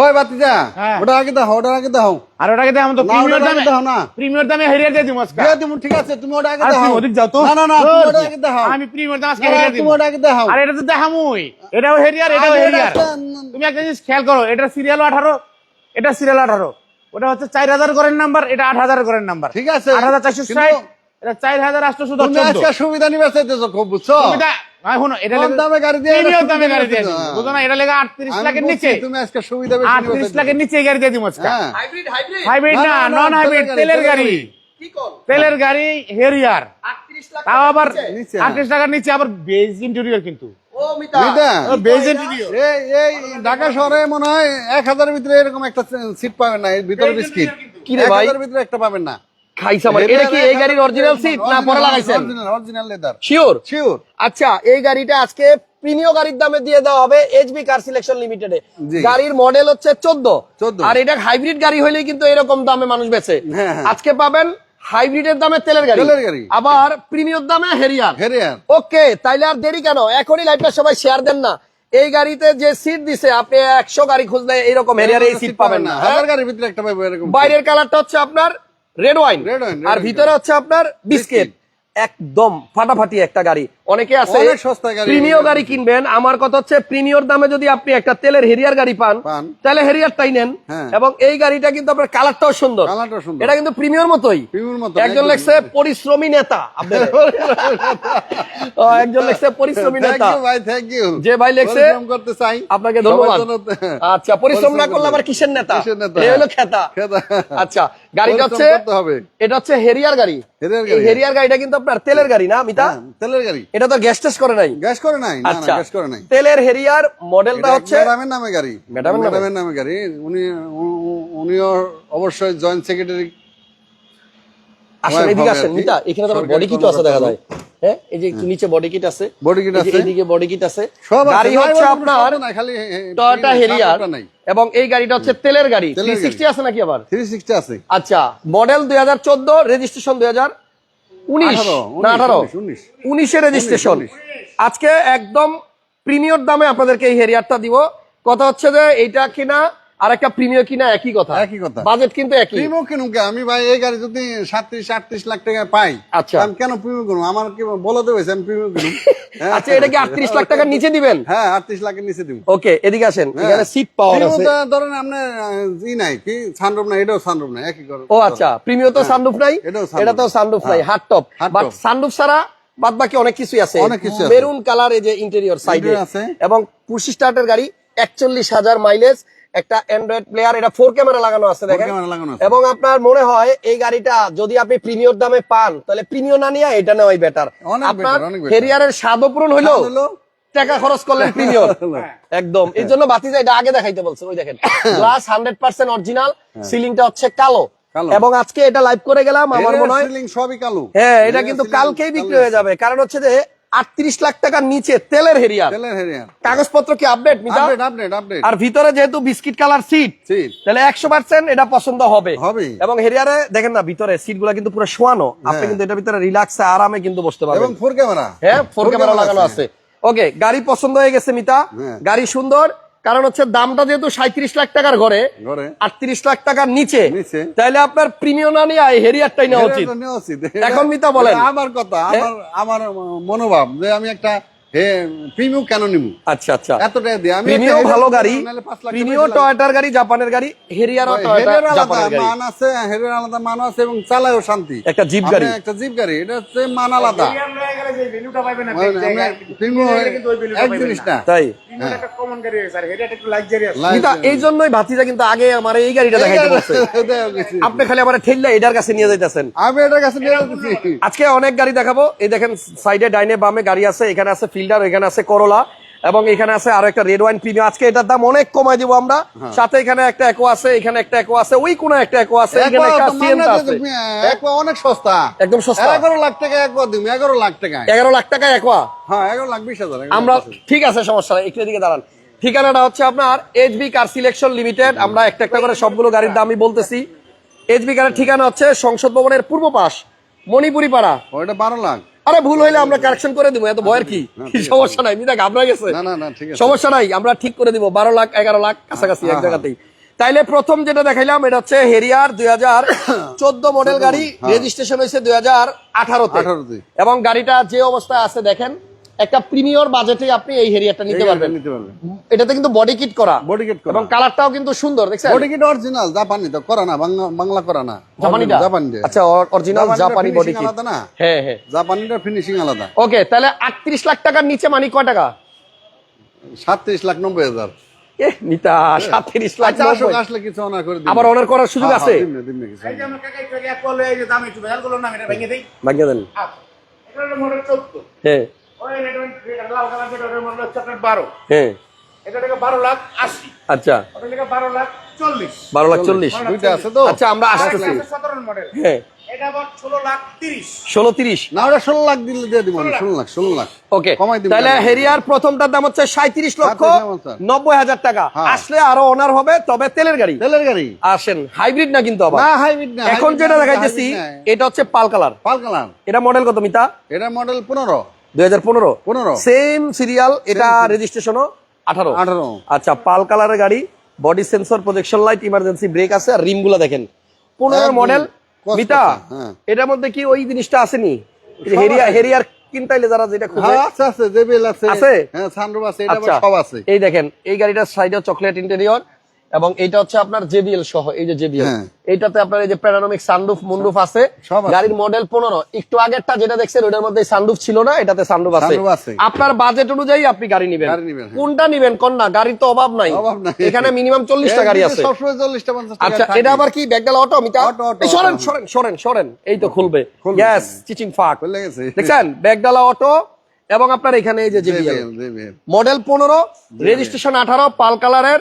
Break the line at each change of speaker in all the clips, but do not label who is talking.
ওই বাতিজা
হ্যাঁ।
ওটা আগে দাও ওটা আগে দাও।
আর ওটাকে দিয়ে আমার তো প্রিমিয়ার দামে
দাও না।
প্রিমিয়ার দামে হেরিয়ার দিয়ে দিব আজকে।
দিয়ে তুমি ঠিক আছে তুমি ওটা আগে দাও।
ওদিক যাও তো।
না না না তুমি ওটা আগে দাও।
আমি প্রিমিয়ার দাম আজকে
না,
হেরিয়ার দিব।
তুমি ওটা আগে দাও।
আর এটা তো দেখামুই। এটাও হেরিয়ার এটাও
এটা
হেরিয়ার। তুমি একটা জিনিস খেয়াল করো এটা সিরিয়াল আঠারো এটা সিরিয়াল আঠারো। ওটা হচ্ছে চার হাজার করেন নাম্বার এটা আট হাজার করেন নাম্বার।
ঠিক আছে।
আট হাজার চারশো
কিন্তু
ষাট এটা চার হাজার আটশো দশ
তুমি আজকে সুবিধা নিবে চাইতেছো খুব বুঝছ? দামে
দামে
সুবিধা
দিবো।
দিতে।
বুঝো না এটা লেগে আটত্রিশ
আমি
লাখের
বলছি,
নিচে।
তুমি আজকে সুবিধা বেশি নিবে
আটত্রিশ
চাইতেছো।
লাখের নিচে এই গাড়ি দিয়ে দিব আজকে
হ্যাঁ।
হাইব্রিড হাইব্রিড
হাইব্রিড
না,
না
না, না,
নন হাইব্রিড
তেলের
তেলের
গাড়ি,
গাড়ি।
কি কল?
তেলের গাড়ি হেরিয়ার তাও আবার আটত্রিশ টাকার নিচে আবার বেজ ইন্টেরিয়র কিন্তু।
ও মিতা।
মিতা?
বেজ ইন্টেরিয়র
এই এই ঢাকা শহরে মনে হয় এক হাজারের ভিতরে এরকম একটা সিট পাবেন না ভিতরে বিস্কিট
কি রে ভাই?
এক হাজারের ভিতরে একটা পাবেন না।
খাইছা এটা কি এই গাড়ির অরিজিনাল সিট না পরে লাগাইছেন?
Original original leather.
Sure
sure
আচ্ছা এই গাড়িটা আজকে প্রিমিয় গাড়ির দামে দিয়ে দেওয়া হবে এইচবি কার সিলেকশন লিমিটেডে গাড়ির মডেল হচ্ছে
14
আর এটা হাইব্রিড গাড়ি কিন্তু এরকম দামে মানুষ বেচে।
হ্যাঁ, হ্যাঁ।
আজকে পাবেন হাইব্রিডের দামে তেলের গাড়ি।
তেলের গাড়ি।
আবার প্রিমিয়র দামে হেরিয়ার
হেরিয়ার
ওকে তাইলে আর দেরি কেন? এখনই লাইভটা সবাই শেয়ার দেন না। এই গাড়িতে যে সিট দিছে আপনি একশো গাড়ি খুঁজলে এইরকম হেরিয়ার এই সিট পাবেন না। হ্যাঁ?
হাজার গাড়ির ভিতরে একটা
বাইরের কালারটা হচ্ছে আপনার রেড ওয়াইন আর ভিতরে হচ্ছে আপনার বিস্কিট একদম ফাটাফাটি একটা গাড়ি। অনেকে আছে। প্রিমিয় গাড়ি কিনবেন। আমার কথা হচ্ছে প্রিমিয়র দামে যদি আপনি একটা তেলের হেরিয়ার গাড়ি পান। তাহলে হেরিয়ারটাই নেন।
হ্যাঁ।
এবং এই গাড়িটা কিন্তু আপনার কালারটাও সুন্দর। এটা কিন্তু প্রিমিয়র মতোই। একজন। লেখছে পরিশ্রমী নেতা। একজন লেখছে পরিশ্রমী নেতা।
ভাই থ্যাংক ইউ
যে ভাই লেখছে,
করতে চাই।
আপনাকে ধন্যবাদ। আচ্ছা পরিশ্রম না করলে আবার কিসের নেতা? হলো খেতা।
খেতা।
আচ্ছা গাড়িটা হচ্ছে এটা হচ্ছে হেরিয়ার গাড়ি।
হেরিয়ার
এই
গাড়ি।
হেরিয়ার গাড়িটা কিন্তু আপনার তেলের গাড়ি না মিতা?
হ্যাঁ, তেলের গাড়ি।
এটা তো গ্যাস টেস্ট করে নাই।
গ্যাস করে নাই? না না
আচ্ছা।
গ্যাস করে নাই।
তেলের হেরিয়ার মডেলটা হচ্ছে
ম্যাডামের নামে গাড়ি।
ম্যাডামের নামে?
গাড়ি। উনি উনিও অবশ্যই জয়েন্ট সেক্রেটারি
আসলে এদিকে আসেন। মিতা এখানে তো
সরকারি
বডি কিটও আছে দেখা যায়। হ্যাঁ এই যে একটু নিচে বডি কিট আছে। বডি কিট
আছে।
এইদিকে বডি কিট আছে। গাড়ি হচ্ছে আপনার
খালি
টয়োটা হেরিয়ার এবং এই গাড়িটা হচ্ছে তেলের গাড়ি।
তেলের
থ্রি
গাড়ি।
সিক্সটি আছে নাকি আবার?
থ্রি সিক্সটি আছে।
আচ্ছা মডেল দুই হাজার চোদ্দ রেজিস্ট্রেশন দুই হাজার উনিশ। না আঠারো।
উনিশে
রেজিস্ট্রেশন আজকে একদম প্রিমিয়র দামে আপনাদেরকে এই হেরিয়ারটা দিব। কথা হচ্ছে যে এইটা কিনা আর একটা প্রিমিয়র কিনা একই কথা।
একই কথা।
বাজেট কিন্তু একই।
প্রিমো কিনুম কে? আমি ভাই এই গাড়ি যদি সাতত্রিশ আটত্রিশ লাখ টাকা পাই
আচ্ছা।
আমি কেন প্রিমিও কিনুম আমার কি বলতে হয়েছে আমি প্রিমিও কিনুম হ্যাঁ?
আচ্ছা এটা কি আটত্রিশ লাখ টাকার নিচে দিবেন?
হ্যাঁ আটত্রিশ লাখের নিচে দিব।
ওকে এদিকে আসেন। এখানে সিট পাওয়ার
প্রিমিও
আছে।
তো ধরেন আপনার ই নাই কি? সানরুফ নাই এটাও সানরুফ নাই একই করে।
ও আচ্ছা প্রিমিয়র তো সানরুফ নাই এটা তো সানরুফ নাই
হ্যাঁ।
Hard top but. সানরুফ ছাড়া বাদ বাকি অনেক কিছুই আছে।
অনেক কিছু আছে।
মেরুন কালার এই যে ইন্টেরিয়র সাইডে
আছে।
এবং পুশি স্টার্টের গাড়ি একচল্লিশ হাজার মাইলেজ একটা অ্যান্ড্রয়েড প্লেয়ার এটা ফোর ক্যামেরা লাগানো আছে দেখেন। এবং আপনার মনে হয় এই গাড়িটা যদি আপনি প্রিমিয়র দামে পান তাহলে প্রিমিয়র না নিয়ে এটা নেওয়াই বেটার আপনার। হেরিয়ারের স্বাদও পূরণ
হলো।
টাকা খরচ করলেন প্রিমিয়র একদম। এই জন্য বাতিজা এটা আগে দেখাইতে বলছেন ওই দেখেন। গ্লাস হান্ড্রেড পার্সেন্ট অরিজিনাল সিলিংটা হচ্ছে কালো।
কালো।
এবং আজকে এটা লাইভ করে গেলাম আমার মনে হয়
সিলিং সবই কালো।
হ্যাঁ এটা কিন্তু কালকেই বিক্রি হয়ে যাবে। কারণ হচ্ছে যে আটত্রিশ লাখ টাকার নিচে তেলের হেরিয়ার
তেলের হেরিয়ার
কাগজপত্র কি আপডেট
আপডেট আপডেট আপডেট
আর ভিতরে যেহেতু বিস্কিট কালার সিট তাহলে একশো পার্সেন্ট এটা পছন্দ হবে। এবং হেরিয়ারে দেখেন না ভিতরে সিটগুলা কিন্তু পুরো শোয়ানো। আপনি
হ্যাঁ।
কিন্তু এটার ভিতরে রিল্যাক্সে আরামে কিন্তু বসতে
এবং
পারবেন
ফোর ক্যামেরা
হ্যাঁ ফোর ক্যামেরা লাগানো আছে। ওকে গাড়ি পছন্দ হয়ে গেছে মিতা।
হ্যাঁ।
গাড়ি সুন্দর কারণ হচ্ছে দামটা যেহেতু সাঁত্রিশ লাখ টাকার ঘরে
ঘরে
আটত্রিশ লাখ টাকার নিচে। তাহলে আপনার প্রিমিয়াম না নিয়ে হেরিয়ারটাই নেওয়া উচিত
নেওয়া উচিত।
এখন মিতা বলেন।
আমার কথা আমার আমার মনোভাব যে আমি একটা প্রিমিয়াম কেন নিব
আচ্ছা আচ্ছা।
এত টাকা দিয়ে। আমি
প্রিমিয়াম ভালো গাড়ি। প্রিমিয়াম গাড়ি জাপানের গাড়ি
হেরিয়ার
জাপানের গাড়ি।
মান আছে হেরিয়ার আলাদা মান আছে এবং চালায়ও শান্তি।
একটা জিপ গাড়ি।
একটা জিপ গাড়ি এটা হচ্ছে মান আলাদা। মানে
এই জন্যই ভাতিজা কিন্তু আগে আমার এই গাড়িটা দেখাইতে বলছে। আপনি খালি আমার ঠেললে এটার কাছে নিয়ে যাইতেছেন।
আমি এটার কাছে নিয়ে
আজকে অনেক গাড়ি দেখাবো। এই দেখেন সাইডে ডাইনে বামে গাড়ি আছে এখানে আছে ফিল্ডার এখানে আছে করলা এবং এখানে আছে আরও একটা রেড ওয়াইন প্রিমিয়াম আজকে এটার দাম অনেক কমাই দিব আমরা।
হ্যাঁ।
সাথে এখানে একটা একো আছে এখানে একটা একো আছে ওই কোন একটা একো আছে এখানে একটা সিএনটা আছে।
একবার অনেক সস্তা।
একদম সস্তা।
এগারো লাখ টাকা একবার তুমি এগারো লাখ টাকা।
এগারো লাখ টাকা একোয়া
হ্যাঁ এগারো লাখ বিশ হাজার এগারো
আমরা ঠিক আছে সমস্যা নাই একটু দিকে দাঁড়ান। ঠিকানাটা হচ্ছে আপনার এইচবি কার সিলেকশন লিমিটেড আমরা একটা একটা করে সবগুলো গাড়ির দামই বলতেছি। এইচবি কারের ঠিকানা হচ্ছে সংসদ ভবনের পূর্ব পাশ মণিপুরি পাড়া।
ওইটা বারো লাখ।
আরে ভুল হইলে আমরা কারেকশন করে দিব এত ভয়ের কি? সমস্যা নাই মিতা ঘাবড়া গেছে।
না না না ঠিক আছে।
সমস্যা নাই আমরা ঠিক করে দিব বারো লাখ এগারো লাখ কাছাকাছি এক
হ্যাঁ,
জায়গাতেই। তাইলে প্রথম যেটা দেখাইলাম এটা হচ্ছে হেরিয়ার দুই হাজার চোদ্দ মডেল গাড়ি
হ্যাঁ।
রেজিস্ট্রেশন হয়েছে দুই হাজার আঠারোতে।
18 তে।
এবং গাড়িটা যে অবস্থায় আছে দেখেন একটা প্রিমিয়র বাজেটে আপনি এই হেরিয়ারটা নিতে পারবেন।
নিতে পারবেন।
এটাতে কিন্তু বডি কিট করা।
বডি কিট করা।
এবং কালারটাও কিন্তু সুন্দর দেখছেন?
বডি কিট অরিজিনাল জাপানি তো করা না বাংলা করা না।
জাপানিটা
জাপানি
আচ্ছা অরিজিনাল জাপানি বডি কিট
আলাদা না?
হ্যাঁ হ্যাঁ।
জাপানিটার ফিনিশিং আলাদা।
ওকে তাহলে আটত্রিশ লাখ টাকার নিচে মানে কয় টাকা?
সাতত্রিশ লাখ নব্বই হাজার।
এ নিতা সাতত্রিশ লাখ
আচ্ছা আসুক আসলে কিছু অনার করে দিন।
আবার অনার করার সুযোগ
হ্যাঁ,
আছে?
দিমনে, দিমনে কিছু।
এই যে আমরা কাকা একটু এক বলল, এই যে দাম একটু ভেজাল করলাম না, আমি এটা ভেঙে
দেন।
আচ্ছা, এটা হলো model 14
হ্যাঁ।
ওই red one, red লাল কালার যেটা, ওটার model হচ্ছে আপনার 12
হ্যাঁ।
এটা লেগে 12 লাখ 80
আচ্ছা।
ওটা লেগে 12 লাখ 40
বারো লাখ চল্লিশ।
দুইটা আছে তো?
আচ্ছা আমরা আসতেছি।
এটা 17 মডেল
হ্যাঁ।
এটা আবার 16 লাখ 30
ষোলো তিরিশ।
না ওটা ষোলো লাখ দিলে দিয়ে দিব ষোলো লাখ। ষোলো লাখ
ওকে।
কমাই দিবেন
তাহলে
না।
হেরিয়ার প্রথমটার দাম হচ্ছে সাঁত্রিশ লক্ষ নব্বই হাজার টাকা।
হ্যাঁ।
আসলে আরও অনার হবে তবে তেলের গাড়ি।
তেলের গাড়ি?
আসেন হাইব্রিড না কিন্তু আবার?
হাইব্রিড
এখন যেটা দেখাইতেছি এটা হচ্ছে পাল কালার।
Pearl colour.
এটা মডেল কত মিতা?
এটা মডেল পনেরো।
দুই হাজার পনেরো। সেম সিরিয়াল এটা রেজিস্ট্রেশনও আচ্ছা পাল কালারের গাড়ি body sensor projection light emergency brake আছে আর দেখেন। মডেল মিতা
হ্যাঁ।
এটার মধ্যে কি ওই জিনিসটা আসেনি?
সব
হেরিয়ার। কিনতাইলে যারা যেটা খুঁজে
হ্যাঁ আছে আছে জেবিএল আছে।
আছে?
হ্যাঁ সানরুফ আছে এটা
আচ্ছা।
সব আছে।
এই দেখেন এই গাড়িটার সাইডে চকলেট ইন্টেরিয়র এবং এটা হচ্ছে আপনার জেবিএল সহ এই যে জেবিএল।
হ্যাঁ।
এইটাতে আপনার এই যে প্যারানমিক সানরুফ মুন্ডুফ আছে। গাড়ির মডেল পনেরো। একটু আগেরটা যেটা দেখছেন ওটার মধ্যে সানরুফ ছিল না এটাতে সানরুফ আছে। আপনার বাজেট অনুযায়ী আপনি গাড়ি নিবেন।
হ্যাঁ।
কোনটা নিবেন কোন না গাড়ির তো অভাব নাই। এখানে মিনিমাম চল্লিশটা গাড়ি আছে। আচ্ছা এটা আবার কি? ব্যাগডাল অটো মিটা সরেন। সরেন সরেন সরেন। এই তো খুলবে। গ্যাস চিচিং ফাক দেখছেন? ব্যাগডালা অটো এবং আপনার এখানে এই যে জেবিএল মডেল পনেরো রেজিস্ট্রেশন আঠারো পাল কালারের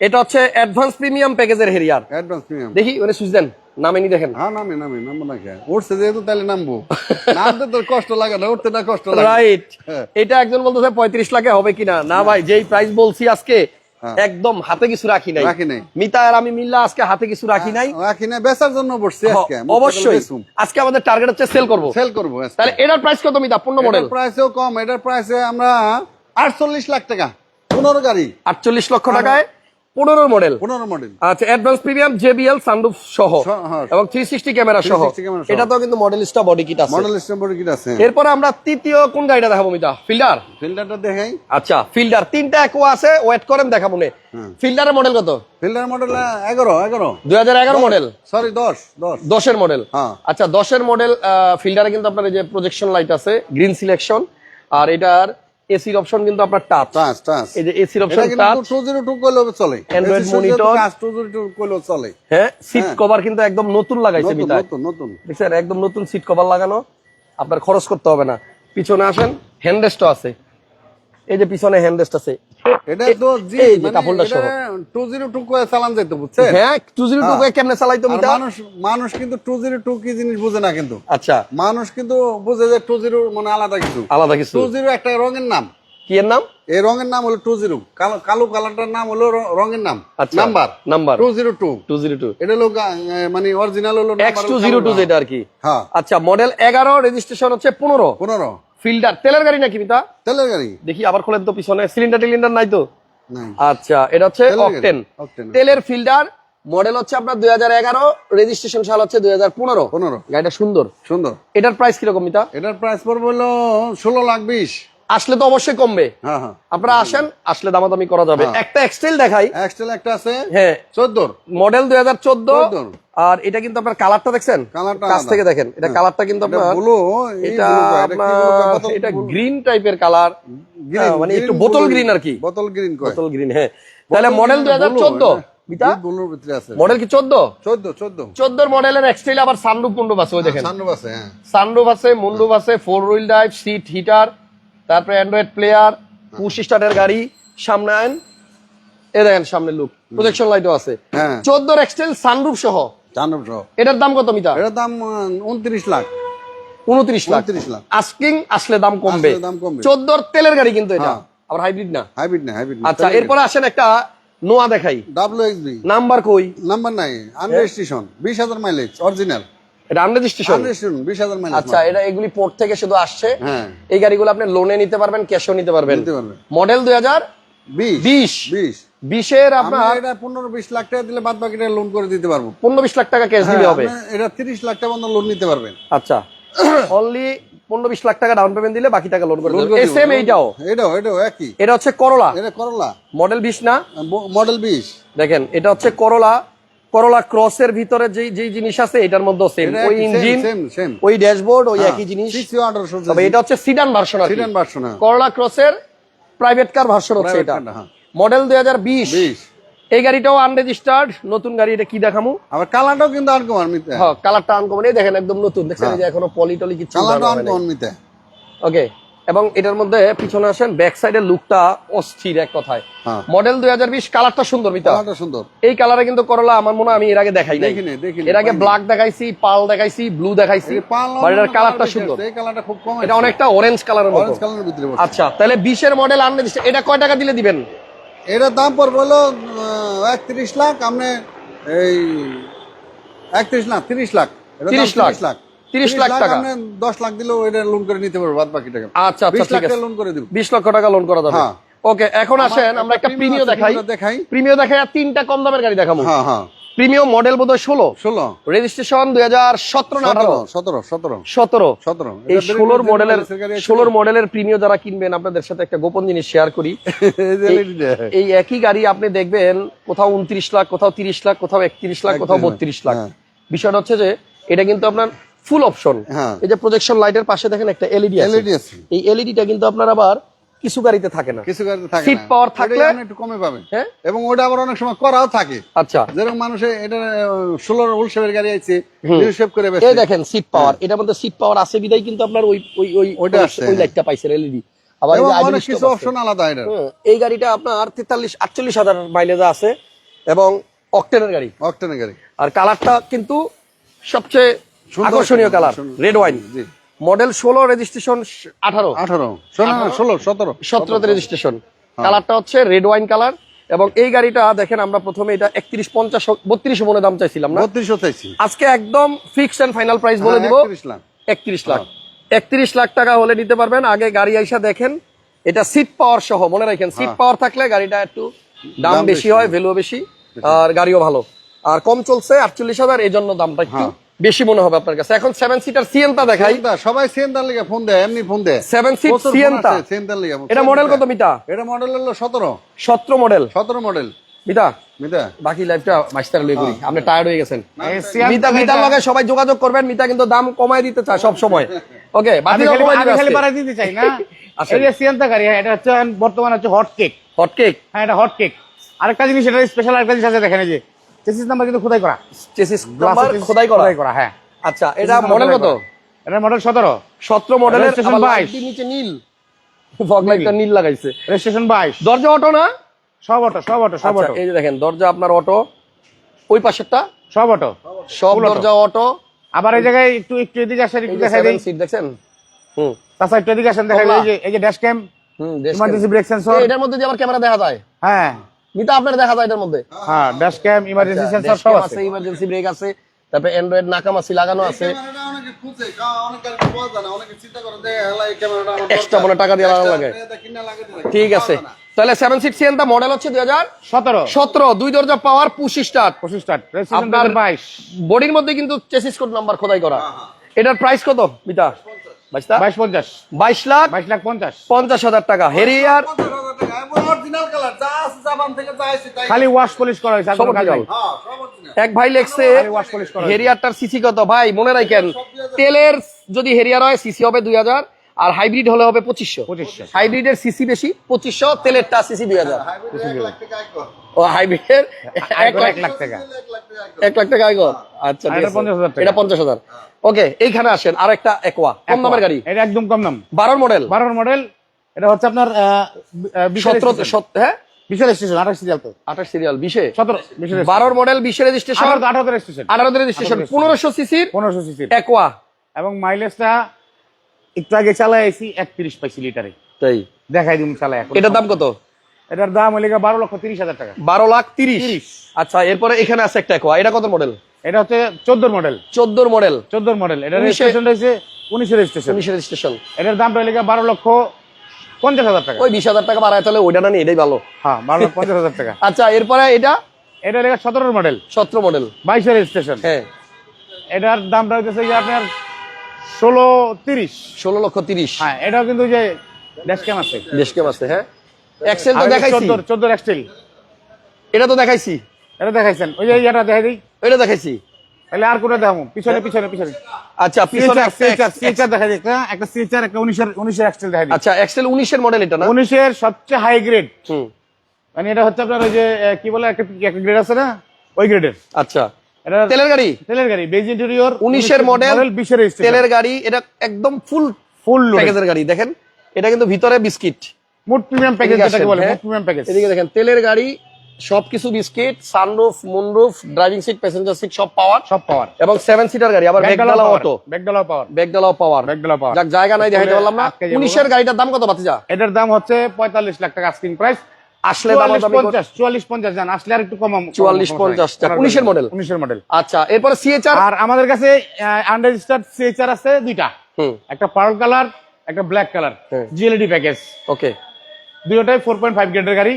এটা হচ্ছে অ্যাডভান্স প্রিমিয়াম প্যাকেজের হেরিয়ার।
অ্যাডভান্স প্রিমিয়াম
দেখি ওনে সুইচ দেন নামেনি দেখেন।
হ্যাঁ নামে নামে নামবো না কে? উঠছে যেহেতু তাহলে নামবো। নামতে তোর কষ্ট লাগে না উঠতে না কষ্ট লাগে।
রাইট
হ্যাঁ।
এটা একজন বলতেছে পঁয়ত্রিশ লাখে হবে কিনা না? ভাই যেই প্রাইস বলছি আজকে
হ্যাঁ।
একদম হাতে কিছু রাখি নাই।
রাখি নাই।
মিতা আর আমি মিল্লা আজকে হাতে কিছু রাখি নাই।
রাখি না বেচার জন্য বসছি আজকে।
অবশ্যই। আজকে আমাদের টার্গেট হচ্ছে সেল করব।
সেল করব
তাহলে এটার প্রাইস কত মিতা? পূর্ণ মডেল
প্রাইসেও কম এটার প্রাইসে আমরা আটচল্লিশ লাখ টাকা। পনেরো গাড়ি।
আটচল্লিশ লক্ষ টাকায় পনেরো মডেল।
পনেরো মডেল।
আচ্ছা অ্যাডভান্স প্রিমিয়াম জেবিএল সানরুফ সহ।
হ্যাঁ।
এবং থ্রি সিক্সটি ক্যামেরা সহ।
360
এটা তো কিন্তু মডেলিস্টা বডি কিট আছে।
মডেল স্টেম্পোর কিট আছে।
এরপরে আমরা তৃতীয় কোন গাড়িটা দেখাবো মিতা? ফিল্ডার
ফিল্ডারটা দেখাই।
আচ্ছা ফিল্ডার তিনটা একো আছে ওয়েট করেন দেখাবো নে। ফিল্ডারের মডেল কত?
ফিল্ডার মডেল এগারো এগারো।
দুই হাজার এগারো মডেল
সরি দশ দশ।
দশের মডেল
হ্যাঁ।
আচ্ছা দশের মডেল ফিল্ডারে কিন্তু আপনার এই যে প্রজেকশন লাইট আছে গ্রিন সিলেকশন আর এটার এসির অপশন কিন্তু আপনার টাচ
টাচ টাচ
এই যে এসির অপশন
কিন্তু
টাচ
টু জিরো টু করলেও চলে।
Android monitor
two zero two করলেও চলে।
হ্যাঁ সিট কভার কিন্তু একদম নতুন লাগাইছে
নতুন
মিতা
নতুন নতুন।
দেখছেন? একদম নতুন সিট কভার লাগানো। আপনার খরচ করতে হবে না। পিছনে আসেন হ্যান্ডরেস্টও আছে। এই যে পিছনে হ্যান্ডরেস্ট আছে।
এটা তো জি
এই যে কাপড়টা সহ।
টু জিরো টু করে চালান যেত বুঝছেন?
হ্যাঁ টু জিরো কেমনে চালাইতো মিতা?
মানুষ মানুষ কিন্তু টু জিরো টু কি জিনিস বুঝে না কিন্তু।
আচ্ছা।
মানুষ কিন্তু বুঝে যে টু জিরো মানে আলাদা কিছু।
আলাদা কিছু।
টু জিরো একটা রঙের নাম।
কি এর নাম?
এই রঙের নাম হলো টু জিরো কালো কালো কালারটার নাম হলো রঙের নাম।
আচ্ছা।
Number.
Number.
Two zero two
two zero two
এটা হলো মানে অরিজিনাল হলো
এক্স টু জিরো টু যেটা আর কি।
হ্যাঁ।
আচ্ছা মডেল এগারো রেজিস্ট্রেশন হচ্ছে পনেরো।
পনেরো।
ফিল্ডার তেলের গাড়ি নাকি মিতা?
তেলের গাড়ি।
দেখি আবার খোলেন তো পিছনে। সিলিন্ডার টিলিন্ডার নাই তো? আচ্ছা এটা হচ্ছে অকটেন তেলের ফিল্ডার মডেল হচ্ছে আপনার দুই হাজার এগারো রেজিস্ট্রেশন সাল হচ্ছে দুই হাজার পনেরো।
পনেরো।
গাড়িটা সুন্দর।
সুন্দর।
এটার প্রাইস কীরকম মিতা?
এটার প্রাইস পড়বে হলো ষোলো লাখ বিশ।
আসলে তো অবশ্যই কমবে।
হ্যাঁ হ্যাঁ।
আপনারা আসেন আসলে দামাদামি করা যাবে। একটা এক্সটেল দেখাই।
এক্সটেল একটা আছে
হ্যাঁ।
চোদ্দোর।
মডেল দুই হাজার চোদ্দ। আর এটা কিন্তু আপনার কালারটা দেখছেন? কাছ থেকে দেখেন। এটা কালারটা কিন্তু
এটা
আপনার
ব্লু
এটা
এটা
গ্রিন টাইপের কালার মানে একটু বোতল গ্রিন আর কি।
বোতল গ্রিন
বোতল গ্রিন হ্যাঁ। তাহলে মডেল দুই হাজার চোদ্দ? মিতা?
ব্লুর ভিতরে আছে।
মডেল কি চোদ্দ?
চোদ্দ চোদ্দ।
চোদ্দোর মডেলের এক্সটাইল আবার সানরুফ মুন্ডুপ আছে ওই দেখেন।
সানরুফ আছে হ্যাঁ।
সানরুফ আছে মুন্ডুপ আছে four wheel drive seat heater তারপরে অ্যান্ড্রয়েড প্লেয়ার পুশ স্টার্টের গাড়ি সামনে আইন এ দেখেন সামনে লুক প্রজেকশন লাইটও আছে।
হ্যাঁ।
চোদ্দোর এক্সটাইল সানরুফ সহ।
সানরুফ সহ।
এটার দাম কত মিটার?
এটার দাম উনত্রিশ লাখ।
উনত্রিশ লাখ।
29 লাখ।
আস্কিং আসলে দাম কমবে।
আসলে দাম কমবে।
চোদ্দোর তেলের গাড়ি কিন্তু এটা।
হ্যাঁ।
আবার হাইব্রিড না।
হাইব্রিড না হাইব্রিড
আচ্ছা এরপরে আসেন একটা নোয়া দেখাই।
ডাব্লিউ এক্স
নাম্বার কই?
নাম্বার নাই। আনরেজিস্ট্রেশন বিশ হাজার মাইলেজ অরিজিনাল
এটা আনরেজিস্ট্রেশন
বিশ হাজার মাইলেজ
আচ্ছা এটা এগুলি পোর্ট থেকে শুধু আসছে।
হ্যাঁ।
এই গাড়িগুলো আপনি লোনে নিতে পারবেন ক্যাশও নিতে পারবেন।
নিতে পারবেন।
মডেল দুই হাজার
বিশ।
বিশ।
বিশ।
বিশের আপনার
এটা পনেরো বিশ লাখ টাকা দিলে বাদ বাকিটা লোন করে দিতে পারব।
পনেরো বিশ লাখ টাকা ক্যাশ দিলে হবে।
এটা তিরিশ লাখ টাকা পর্যন্ত লোন নিতে পারবেন।
আচ্ছা। অনলি পনেরো বিশ লাখ টাকা ডাউন পেমেন্ট দিলে বাকি টাকা লোন করে এস এম এইটাও।
এটাও এটাও একই।
এটা হচ্ছে করলা
এটা করলা
মডেল বিশ না?
মডেল বিশ।
দেখেন এটা হচ্ছে করলা করলা ক্রসের ভিতরে যে যেই জিনিস আছে এটার মধ্যে সেম ওই ইঞ্জিন। ওই ড্যাশবোর্ড ওই একই জিনিস। তবে এটা হচ্ছে সিডান ভার্সন আর
সিডান ভার্সন
করলা ক্রসের প্রাইভেট কার ভার্সন হচ্ছে এটা।
হ্যাঁ।
মডেল দুই হাজার বিশ।
বিশ।
এই গাড়িটাও আনরেজিস্টার্ড নতুন গাড়ি এটা কি দেখামু?
আবার কালারটাও কিন্তু আনকমন মিতে
হ্যাঁ কালারটা আনকমন এই দেখেন একদম নতুন। দেখছেন এই যে এখনও পলি টলি কিছু
কালারটাও আনকমন মিতে
ওকে এবং এটার মধ্যে পিছনে আসেন ব্যাক সাইডের লুকটা অস্থির এক কথায়।
হ্যাঁ।
মডেল দুই হাজার বিশ কালারটা সুন্দর মিতা।
সুন্দর।
এই কালারে কিন্তু করলা আমার মনে হয় আমি এর আগে দেখাই নাই। এর আগে ব্ল্যাক দেখাইছি পাল দেখাইছি ব্লু দেখাইছি। এটার কালারটা সুন্দর। এটা অনেকটা অরেঞ্জ কালারের মতো।
বসে।
আচ্ছা তাহলে বিশের মডেল আনলে এটা কয় টাকা দিলে দিবেন?
এটার দাম পড়বে হলো একত্রিশ লাখ আপনি এই একত্রিশ লাখ। তিরিশ লাখ।
30 লাখ।
30 লাখ
টাকা।
আপনি দশ লাখ দিলেও এটা লোন করে নিতে পারব বাদ বাকি টাকা।
আচ্ছা আচ্ছা ঠিক আছে।
লোন করে দিব।
বিশ লক্ষ টাকা লোন করা যাবে।
হ্যাঁ।
ওকে এখন আসেন আমরা একটা
premium
দেখাই।
দেখাই।
প্রিমিয় দেখাই আর তিনটা কম দামের গাড়ি দেখাবো।
হ্যাঁ হ্যাঁ।
প্রিমিয়াম মডেল বোধহয় ষোলো।
ষোলো।
রেজিস্ট্রেশন দুই হাজার সতেরো না আঠারো?
সতেরো সতেরো।
সতেরো।
সতেরো।
এই ষোলোর মডেলের ষোলোর মডেলের প্রিমিয় যারা কিনবেন আপনাদের সাথে একটা গোপন জিনিস শেয়ার করি।
এই
একই গাড়ি আপনি দেখবেন কোথাও উনত্রিশ লাখ কোথাও তিরিশ লাখ কোথাও একত্রিশ লাখ কোথাও
31 লাখ,
বত্রিশ লাখ।
হ্যাঁ।
বিষয়টা হচ্ছে যে এটা কিন্তু আপনার ফুল অপশন
হ্যাঁ।
এই যে প্রজেকশন লাইটের পাশে দেখেন একটা এলইডি আছে। এই এলইডিটা কিন্তু আপনার আবার কিছু গাড়িতে থাকে না।
কিছু গাড়িতে থাকে
power
ওটাই
থাকলে-
একটু কমে পাবেন।
হ্যাঁ।
এবং ওটা আবার অনেক সময় করাও থাকে।
আচ্ছা।
যেরকম মানুষে এটা ষোলোর শেপের গাড়ি আছে শেপ করে
এই দেখেন সিট পাওয়ার এটার মধ্যে সিট পাওয়ার আছে বিদায় কিন্তু আপনার ওই ওই ওই
ওটা আছে,
ওই। লাইটটা পাইছেন এলইডি আবার
অনেক কিছু অপশন আলাদা এটা
এই গাড়িটা আপনার তেতাল্লিশ আটচল্লিশ হাজার মাইলেজ আছে। এবং অক্টেনের গাড়ি।
অক্টেনের গাড়ি।
আর কালারটা কিন্তু সবচেয়ে আকর্ষণীয় কালার রেড ওয়াইন মডেল ষোলো রেজিস্ট্রেশন আঠারো।
আঠারো। ষোলো সতেরো।
সতেরোতে রেজিস্ট্রেশন
হ্যাঁ।
কালারটা হচ্ছে রেড ওয়াইন কালার এবং এই গাড়িটা দেখেন আমরা প্রথমে এটা একত্রিশ পঞ্চাশ বত্রিশ মনে দাম চাইছিলাম না?
বত্রিশশো চাইছি।
আজকে একদম ফিক্সড এন্ড ফাইনাল প্রাইস বলে
হ্যাঁ,
দিব। একত্রিশ লাখ। একত্রিশ লাখ। টাকা হলে নিতে পারবেন। আগে গাড়ি আইসা দেখেন এটা সিট পাওয়ার সহ মনে রাখেন সিট পাওয়ার থাকলে গাড়িটা একটু দাম
হ্যাঁ।
বেশি হয় ভ্যালু বেশি আর গাড়িও ভালো। আর কম চলছে আটচল্লিশ হাজার এই জন্য দামটা একটু
হ্যাঁ।
বেশি মনে হবে আপনার কাছে। এখন সেভেন সিটার সিএনটা দেখাই।
সবাই সিয়েন্তার লিগে ফোন দেয় এমনি ফোন দেয়।
সেভেন সিট
আসে সিয়েন্তার লিগে।
এটা মডেল কত মিটা
এটা মডেল হলো সতেরো।
সতেরো মডেল
সতেরো মডেল
মিতা?
মিতা?
বাকি লাইফটা বাইশটার লই করি। আপনি টায়ার্ড হয়ে গেছেন। মিতা মিতার লগে সবাই যোগাযোগ করবেন। মিতা কিন্তু দাম কমায় দিতে চায় সব সময়। ওকে বাকি
খালি- আমি খালি বাড়াই দিতে চাই না।
আসেন।
এই যে সিয়ান্তা গাড়ি হ্যাঁ, এটা হচ্ছে বর্তমানে হচ্ছে হট কেক
হট কেক
হ্যাঁ এটা হট কেক আরেকটা জিনিস এটা স্পেশাল আরেকটা জিনিস আছে দেখেন এই যে। চেসিস নাম্বার কিন্তু খোদাই করা।
চেসিস নাম্বার খোদাই করা।
খোদাই করা হ্যাঁ।
আচ্ছা এটা মডেল কত?
এটা মডেল সতেরো।
সতেরো মডেলের
Registration
আবার
22
নিচে নীল। ফগ লাইটটা নীল। লাগাইছে।
রেজিস্ট্রেশন বাইশ।
দরজা অটো না?
সব অটো সব অটো সব
আচ্ছা,
অটো।
এই যে দেখেন দরজা আপনার অটো। ওই পাশেরটা?
সব অটো।
সব দরজা অটো।
আবার এই জায়গায় একটু একটু এদিকে আসেন একটু দেখাই
সেভেন সিট দেখছেন? হুম।
তাছাড়া একটু এদিকে আসেন দেখাই এই যে এই যে ড্যাশ ক্যাম
হুম
ইমার্জেন্সি ব্রেক সেন্সর
এটার মধ্যে দিয়ে আবার ক্যামেরা দেখা যায়
হ্যাঁ।
নিতা আপনার দেখা যায় এটার মধ্যে।
হ্যাঁ ড্যাশ ক্যাম ইমার্জেন্সি সেন্সর সব আছে
ইমার্জেন্সি ব্রেক আছে তারপরে অ্যান্ড্রয়েড নাকামাসি লাগানো আছে।
ক্যামেরাটা অনেকে খুঁজে, কা- অনেক গাড়ি পাওয়া যায় না, অনেকে চিন্তা করে যে, হেলা, এই ক্যামেরাটা আমার
Extra
দরকার।
মনে টাকা দিয়ে লাগানো লাগে। ঠিক আছে। তাহলে সেভেন সিক্স সিএনটা মডেল হচ্ছে দুই হাজার
সতেরো।
সতেরো দুই দরজা পাওয়ার পুশি স্টার্ট
পঁচিশ স্টার্ট রেজিস্ট্রেশন
আপনার-
বাইশ।
বডির মধ্যে কিন্তু চেসিস কোড নাম্বার খোদাই করা। এটার প্রাইস কত মিতা?
বাইশ পঞ্চাশ।
বাইশ লাখ?
বাইশ লাখ পঞ্চাশ।
পঞ্চাশ হাজার টাকা। হেরিয়ার।
খালি ওয়াশ পলিশ করা হয়েছে।
হ্যাঁ।
এক ভাই লেখছে। হেরিয়ারটার সিসি কত? ভাই মনে রাখেন তেলের যদি হেরিয়ার হয় সিসি হবে দুই হাজার আর হাইব্রিড হলে হবে পঁচিশশো।
হাইব্রিড
এর সিসি বেশি পঁচিশশো তেলের টা সিসি দুই হাজার।
এক লাখ টাকা
ও এক লাখ
টাকা।
এক লাখ টাকা কর
আচ্ছা
আর
ঠিক
এটা
আছে।
50,000 টাকা।
এটা পঞ্চাশ হাজার। ওকে এইখানে আসেন আর একটা একোয়া কম দামের গাড়ি।
এটা একদম কম দাম।
বারোর মডেল
বারোর মডেল এটা হচ্ছে আপনার
সতেরো হ্যাঁ?
বিশাল স্টেশন আঠাশ সিরিয়াল তো।
আঠাশ সিরিয়াল বিশে?
সতেরো
বারোর মডেল বিশে রেজিস্ট্রেশন
আঠারো আঠারো
আঠারো রেজিস্ট্রেশন পনেরোশো সিসির
পনেরোশো সিসির
একোয়া
এবং মাইলেজটা একটু আগে আইছি একত্রিশ পাইছি লিটারে
তাই?
দেখাই দিন এখন।
এটার দাম কত?
এটার দাম হলে বারো লক্ষ তিরিশ হাজার টাকা।
বারো লাখ তিরিশ? আচ্ছা এরপরে এখানে আছে একটা একোয়া এটা কত মডেল
এটা হচ্ছে চোদ্দোর মডেল
চোদ্দোর মডেল
চোদ্দোর মডেল এটা রেজিস্ট্রেশন রয়েছে উনিশের রেজিস্ট্রেশন
উনিশের স্টেশন
এটার দাম রয়েছে বারো লক্ষ পঞ্চাশ হাজার টাকা।
ওই বিশ হাজার টাকা বাড়ায় তাহলে ওইটা না এটাই ভালো।
হ্যাঁ বারো লক্ষ পঞ্চাশ হাজার টাকা।
আচ্ছা এরপরে এটা?
এটা লেগে সতেরোর মডেল
সতেরো মডেল
বাইশের রেজিস্ট্রেশন
হ্যাঁ।
এটার দাম রয়েছে যে আপনার ষোলো তিরিশ।
ষোলো লক্ষ তিরিশ।
হ্যাঁ এটাও কিন্তু যে ড্যাশ ক্যাম আছে।
কেম আছে হ্যাঁ। এক্সেল তো দেখাইছি।
চোদ্দোর চোদ্দোর এক্সটেল
এটা তো দেখাইছি।
এটা দেখাইছেন। ওই যে এটা দেখাই দিই।
এটা দেখাইছি।
তাহলে আর কোনটা দেখাবো? পিছনে পিছনে পিছনে।
আচ্ছা পিছনে
সিএচআর
একটা
সিএচআর
X-
সিএচআর দেখা দিই একটা একটা সিএচআর একটা উনিশের উনিশের এক্সটেল দেখা দিই
আচ্ছা এক্সেল উনিশের মডেল এটা না?
উনিশের সবচেয়ে হাই গ্রেড
হুম।
মানে এটা হচ্ছে আপনার ওই যে কি বলে একটা একটা গ্রেড আছে না? ওই গ্রেডের
আচ্ছা।
এটা
তেলের গাড়ি?
তেলের গাড়ি বেজ ইন্টেরিয়র
উনিশের মডেল
বিশের
তেলের গাড়ি এটা একদম ফুল
ফুল
প্যাকেজের গাড়ি দেখেন। এটা কিন্তু ভিতরে বিস্কিট
মোট প্রিমিয়াম প্যাকেজ যেটাকে বলে
হ্যাঁ।
মোট প্রিমিয়াম প্যাকেজ
এদিকে দেখেন তেলের গাড়ি সবকিছু biscuit sunroof moonroof driving seat passenger seat সব পাওয়ার।
সব পাওয়ার।
এবং সেভেন সিটার গাড়ি আবার ব্যাগডালা অটো।
ব্যাকডালা পাওয়ার।
ব্যাগডালাও পাওয়ার।
ব্যাকডালা পাওয়ার।
যাক জায়গা নাই দেখাইতে পারলাম না।
আটকে যাব।
উনিশের গাড়িটার দাম কত বাতিজা?
এটার দাম হচ্ছে পঁয়তাল্লিশ লাখ টাকা আস্কিং প্রাইস
আসলে
চুয়াল্লিশ পঞ্চাশ চুয়াল্লিশ জান আসলে আর একটু কম
44, 50 যাক, 19
উনিশের মডেল
আচ্ছা এরপরে সিএচআর
আর আমাদের কাছে আনরেজিস্টার্ড সিএচআর আছে দুইটা। একটা পার্ল কালার একটা black colour. GLD package
okay
দুটোটাই four point five গ্রেডের গাড়ি।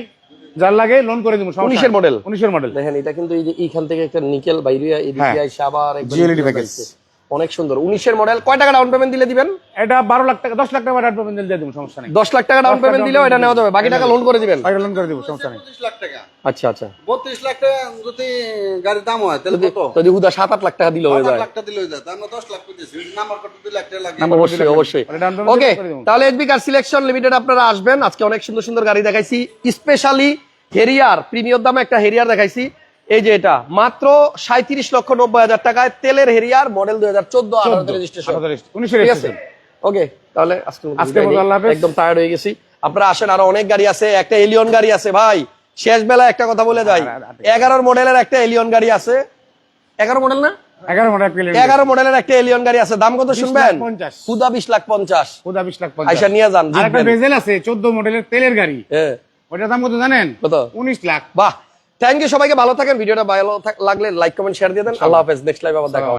যার লাগে লোন করে দিব
19 এর model।
উনিশের মডেল
দেখেন এটা কিন্তু এই যে এইখান থেকে একটা নিকেল বাইরে এদিকে। আইসা আবার একবার
GLED
নিকেল
package।
বাইছে। অনেক সুন্দর। উনিশের মডেল কয় টাকা ডাউন পেমেন্ট দিলে দিবেন?
এটা বারো লাখ টাকা দশ লাখ টাকা ডাউন পেমেন্ট দিয়ে দেবো সমস্যা নেই।
দশ লাখ টাকা ডাউন পেমেন্ট দিলেও এটা নেওয়া যাবে। বাকি টাকা লোন করে দিবেন।
বাইরে লোন করে দিব সমস্যা নেই।
বত্রিশ লাখ টাকা।
আচ্ছা আচ্ছা।
বত্রিশ লাখ টাকা যদি গাড়ির দাম হয় তাহলে কত?
যদি হুদা সাত আট লাখ টাকা দিলে হয়ে যায়।
লাখ টাকা দিলে হয়ে যায় আমরা দশ লাখ নাম্বার কত দুই লাখ টাকা লাগে
অবশ্যই অবশ্যই। ওকে তাহলে এসবি কার সিলেকশন লিমিটেড আপনারা আসবেন। আজকে অনেক সুন্দর সুন্দর গাড়ি দেখাইছি। স্পেশালি হেরিয়ার প্রিমিয়র দামে একটা হেরিয়ার দেখাইছি। এই যে এটা মাত্র সাঁত্রিশ লক্ষ নব্বই হাজার টাকায় তেলের হেরিয়ার মডেল দুই হাজার চোদ্দ রেজিস্ট্রেশন ঠিক আছে? ওকে তাহলে আজকে। একদম টায়ার্ড হয়ে গেছি। আপনারা আসেন আরও অনেক গাড়ি আছে একটা এলিয়ন গাড়ি আছে ভাই। শেষ বেলা একটা কথা বলে যাই। এগারোর মডেলের একটা এলিয়ন গাড়ি আছে। এগারো মডেল না?
এগারো
এগারো মডেলের একটা এলিয়ন গাড়ি আছে। দাম কত শুনবেন?
পঞ্চাশ।
খুদা বিশ লাখ পঞ্চাশ।
খুদা বিশ লাখ
আইসা নিয়ে যান
বেজেল আছে চোদ্দ মডেলের তেলের গাড়ি।
হ্যাঁ।
ওটার দাম কত জানেন?
কত?
উনিশ লাখ।
বাহ। থ্যাংক ইউ সবাইকে ভালো থাকেন। ভিডিওটা ভালো লাগলে লাইক কমেন্ট শেয়ার দিয়ে দেন। আল্লাহ হাফেজ। নেক্সট লাইভ আবার দেখা হবে।